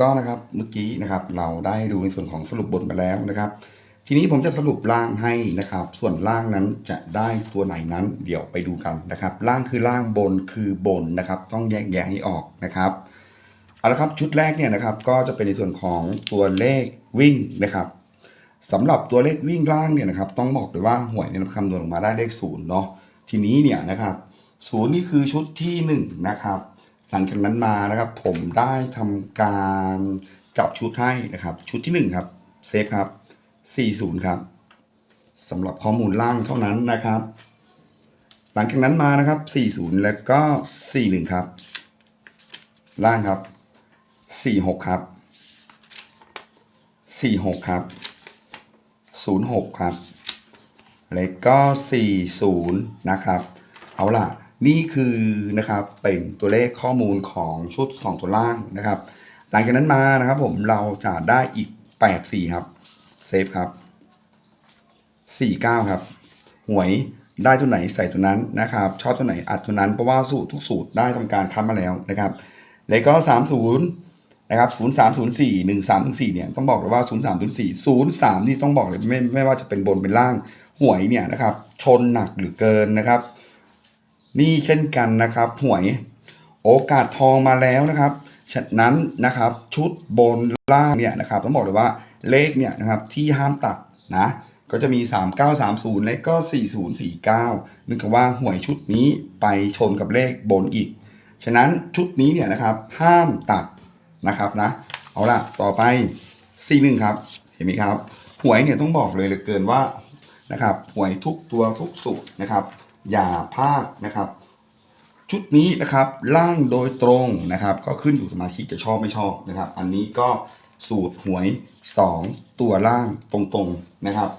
ก็นะครับเมื่อกี้นะครับเราได้ดูในส่วนของสรุปบทมาแล้วนะครับ ทีนี้ผมจะสรุปล่างให้นะครับ ส่วนล่างนั้นจะได้ตัวไหนนั้นเดี๋ยวไปดูกันนะครับ ล่างคือล่างบนคือบนนะครับ ต้องแยกแยะให้ออกนะครับเอาละครับชุดแรกเนี่ยนะครับ ก็จะเป็นในส่วนของตัวเลขวิ่งนะครับสำหรับตัวเลขวิ่งล่างเนี่ยนะครับ ต้องบอกเลยว่าหวยเนี่ยคำนวณออกมาได้เลขศูนย์เนาะทีนี้เนี่ยนะครับศูนย์นี่คือชุดที่หนึ่งนะครับ หลังจากนั้นมานะครับ ผมได้ทำการจับชุดให้นะครับ ชุดที่หนึ่งครับเซฟครับ 40 ครับสำหรับข้อมูลล่างเท่านั้นนะครับ หลังจากนั้นมานะครับ 40 แล้วก็ 41 ครับ ล่างครับ 46 ครับ 46 ครับ 06 ครับ แล้วก็ 40 นะครับ เอาล่ะ นี่คือนะครับเป็นตัวเลขข้อมูลของชุดของตัวล่างนะครับ หลังจากนั้นมานะครับผมเราจะได้อีก 84 ครับเซฟครับ 49 ครับ หวยได้ตัวไหนใส่ตัวนั้นนะครับ ชอบตัวไหนอัดตัวนั้นเพราะว่าสูตรทุกสูตรได้ทำการคัดมาแล้วนะครับ แล้วก็30นะครับ0304 1314เนี่ยต้องบอกเลยว่า 0304 03 นี่ต้องบอกเลยไม่ไม่ว่าจะเป็นบนเป็นล่างหวยเนี่ยนะครับ ชนหนักหรือเกินนะครับ นี่เช่นกันนะครับ หวยโอกาสทองมาแล้วนะครับฉะนั้นนะครับชุดบนล่างเนี่ยนะครับต้องบอกเลยว่าเลขเนี่ยนะครับที่ห้ามตัดนะก็จะมี 3930 และก็ 4049นึกว่าหวยชุดนี้ไปชนกับเลขบนอีก ฉะนั้นชุดนี้เนี่ยนะครับห้ามตัดนะครับนะเอาล่ะต่อไป 41 ครับ เห็นไหมครับ หวยเนี่ยต้องบอกเลยเหลือเกินว่านะครับหวยทุกตัวทุกสูตรนะครับ อย่าพลาดนะครับ ชุดนี้นะครับล่างโดยตรงนะครับ ก็ขึ้นอยู่สมาชิกจะชอบไม่ชอบนะครับ อันนี้ก็สูตรหวย 2 ตัวล่างตรงๆนะครับ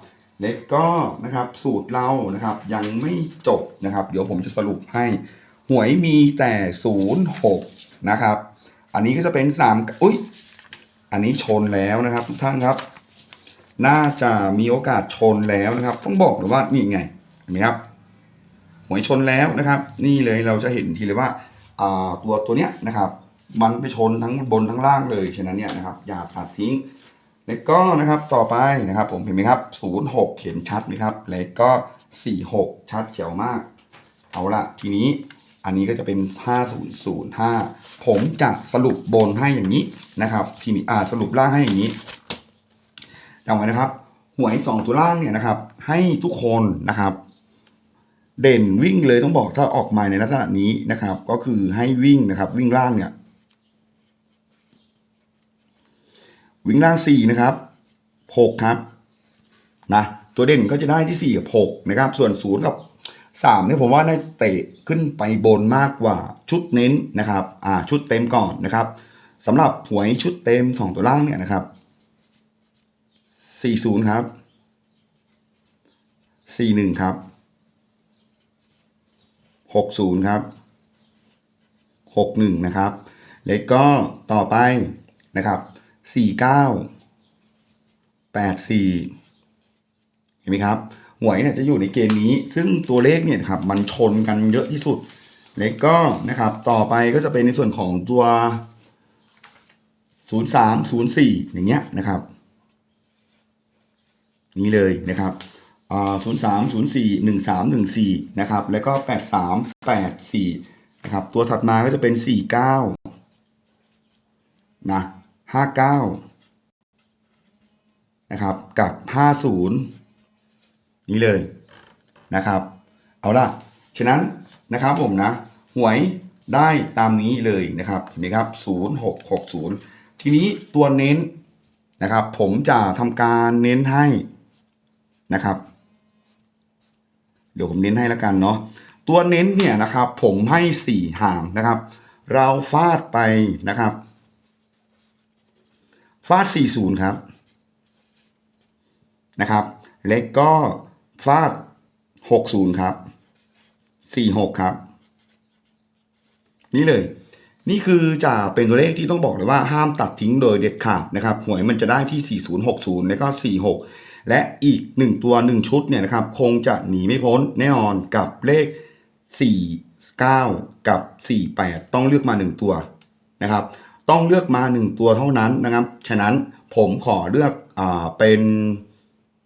และก็นะครับสูตรเรานะครับยังไม่จบนะครับ เดี๋ยวผมจะสรุปให้หวยมีแต่06นะครับ อันนี้ก็จะเป็น3อุ้ยอันนี้ชนแล้วนะครับทุกท่านครับ น่าจะมีโอกาสชนแล้วนะครับ ต้องบอกเลยว่านี่ไงเห็นไหมครับ หวยชนแล้วนะครับ นี่เลยเราจะเห็นทีเลยว่าอ่าตัวตัวเนี้ยนะครับ มันไปชนทั้งบนทั้งล่างเลยฉะนั้นเนี่ยนะครับ อย่าตัดทิ้งแล้วก็นะครับต่อไปนะครับ ผมเห็นไหมครับ 06เขียนชัดไหมครับ แล้วก็ 46 ชัดเขียวมาก เอาละทีนี้อันนี้ก็จะเป็น 5005 ผมจะสรุปบนให้อย่างนี้นะครับ ทีนี้อ่าสรุปล่างให้อย่างนี้จำไว้นะครับ หวย 2 ตัวล่างเนี่ยนะครับ ให้ทุกคนนะครับ เด่นวิ่งเลยต้องบอกถ้าออกมาในลักษณะนี้นะครับ ก็คือให้วิ่งนะครับ วิ่งล่างเนี่ย วิ่งล่างสี่นะครับหกครับนะตัวเด่นก็จะได้ที่สี่กับหกนะครับ ส่วนศูนย์กับสามเนี่ยผมว่าได้เตะขึ้นไปบนมากกว่าชุดเน้นนะครับอ่าชุดเต็มก่อนนะครับสำหรับหวยชุดเต็มสองตัวล่างเนี่ยนะครับสี่ศูนย์ครับสี่หนึ่งครับ หกศูนย์ครับหกหนึ่งนะครับ แล้วก็ต่อไปนะครับสี่เก้าแปดสี่เห็นไหมครับ หวยเนี่ยจะอยู่ในเกณฑ์นี้ ซึ่งตัวเลขเนี่ยครับมันชนกันเยอะที่สุด แล้วก็นะครับ ต่อไปก็จะเป็นในส่วนของตัวศูนย์สามศูนย์สี่อย่างเงี้ยนะครับ นี้เลยนะครับ ศูนย์สามศูนย์สี่หนึ่งสามหนึ่งสี่นะครับ แล้วก็แปดสามแปดสี่นะครับ ตัวถัดมาก็จะเป็นสี่เก้านะห้าเก้านะครับ กับห้าศูนย์นี้เลยนะครับ เอาล่ะ ฉะนั้นนะครับผมนะ หวยได้ตามนี้เลยนะครับเห็นไหมครับศูนย์หกหกศูนย์ทีนี้ตัวเน้นนะครับ ผมจะทำการเน้นให้นะครับ เดี๋ยวผมเน้นให้แล้วกันเนาะตัวเน้นเนี่ยนะครับ ผมให้สี่หางนะครับ เราฟาดไปนะครับฟาด 40 ครับ นะครับ เล็กก็ฟาด 60 ครับ 46 ครับ นี่เลย นี่คือจะเป็นตัวเลขที่ต้องบอกเลยว่าห้ามตัดทิ้งโดยเด็ดขาดนะครับ หวยมันจะได้ที่ 4060 แล้วก็ 46 และอีก 1 ตัว 1 ชุดเนี่ยนะครับคงจะหนีไม่พ้นแน่นอนกับเลข 49 กับ 48 ต้องเลือกมา 1 ตัวนะครับต้องเลือกมาหนึ่งตัวเท่านั้นนะครับฉะนั้นผมขอเลือกอ่าเป็น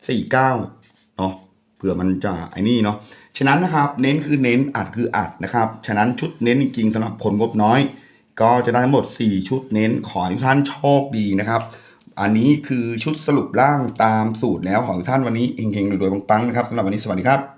สี่เก้าเนาะเผื่อมันจะไอ้นี่เนาะฉะนั้นนะครับเน้นคือเน้นอัดคืออัดนะครับฉะนั้นชุดเน้นจริงสำหรับคนงบน้อย ก็จะได้ทั้งหมด 4 ชุดเน้นขอให้ทุกท่านโชคดีนะครับ อันนี้คือชุดสรุปร่างตามสูตรแล้วของท่านวันนี้เฮงๆรวยๆปังๆนะครับสำหรับวันนี้สวัสดีครับ